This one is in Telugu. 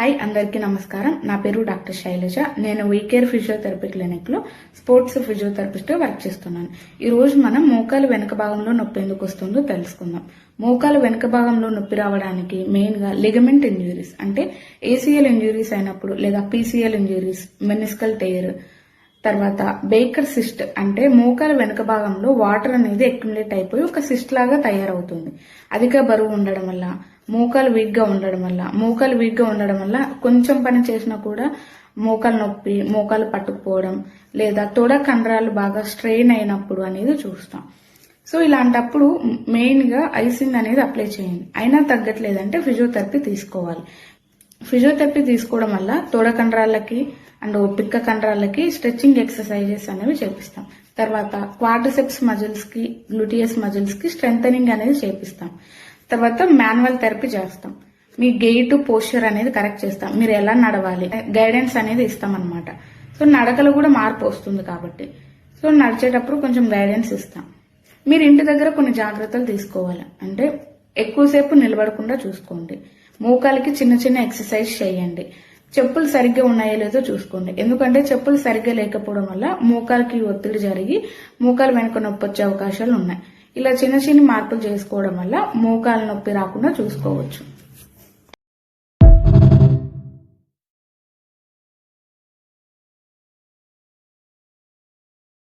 హాయ్ అందరికీ నమస్కారం. నా పేరు డాక్టర్ శైలజ. నేను వీకేర్ ఫిజియోథెరపీ క్లినిక్లో స్పోర్ట్స్ ఫిజియోథెరపిస్ట్ వర్క్ చేస్తున్నాను. ఈ రోజు మనం మోకాలు వెనుక భాగంలో నొప్పి ఎందుకు వస్తుందో తెలుసుకుందాం. మోకాలు వెనుక భాగంలో నొప్పి రావడానికి మెయిన్గా లిగమెంట్ ఇంజురీస్ అంటే ఏసీఎల్ ఇంజురీస్ అయినప్పుడు లేదా పీసీఎల్ ఇంజురీస్ మెనిస్కల్ టేర్ తర్వాత బేకర్ సిస్ట్ అంటే మోకాల వెనుక భాగంలో వాటర్ అనేది అక్యుములేట్ అయిపోయి ఒక సిస్ట్ లాగా తయారవుతుంది. అధిక బరువు ఉండడం వల్ల మోకాలు వీక్గా ఉండడం వల్ల మోకాలు వీక్గా ఉండడం వల్ల కొంచెం పని చేసినా కూడా మోకాలు నొప్పి మోకాలు పట్టుకుపోవడం లేదా తొడ కండరాలు బాగా స్ట్రెయిన్ అయినప్పుడు అనేది చూస్తాం. సో ఇలాంటప్పుడు మెయిన్గా ఐసింగ్ అనేది అప్లై చేయండి. అయినా తగ్గట్లేదంటే ఫిజియోథెరపీ తీసుకోవాలి. ఫిజియోథెరపీ తీసుకోవడం వల్ల తొడ కండరాలకి అండ్ పిక్క కండరాలకి స్ట్రెచ్చింగ్ ఎక్సర్సైజెస్ అనేవి చేపిస్తాం. తర్వాత క్వాడ్రిసెప్స్ మజిల్స్కి గ్లూటియస్ మజిల్స్కి స్ట్రెంథనింగ్ అనేది చేపిస్తాం. తర్వాత మాన్యువల్ థెరపీ చేస్తాం. మీ గెయిట్ పోస్చర్ అనేది కరెక్ట్ చేస్తాం. మీరు ఎలా నడవాలి? గైడెన్స్ అనేది ఇస్తాం అనమాట సో నడకలో కూడా మార్పు వస్తుంది కాబట్టి. సో నడిచేటప్పుడు కొంచెం గైడెన్స్ ఇస్తాం. మీరు ఇంటి దగ్గర కొన్ని జాగ్రత్తలు తీసుకోవాలి. అంటే ఎక్కువసేపు నిలబడకుండా చూసుకోండి. మోకాలకి చిన్న చిన్న ఎక్సర్సైజ్ చేయండి. చెప్పులు సరిగ్గా ఉన్నాయో లేదో చూసుకోండి. ఎందుకంటే చెప్పులు సరిగ్గా లేకపోవడం వల్ల మోకాలకి ఒత్తిడి జరిగి మోకాలు వెనుక నొప్పి వచ్చే అవకాశాలు ఉన్నాయి. ఇలా చిన్న చిన్న మార్పులు చేసుకోవడం వల్ల మోకాలు నొప్పి రాకుండా చూసుకోవచ్చు.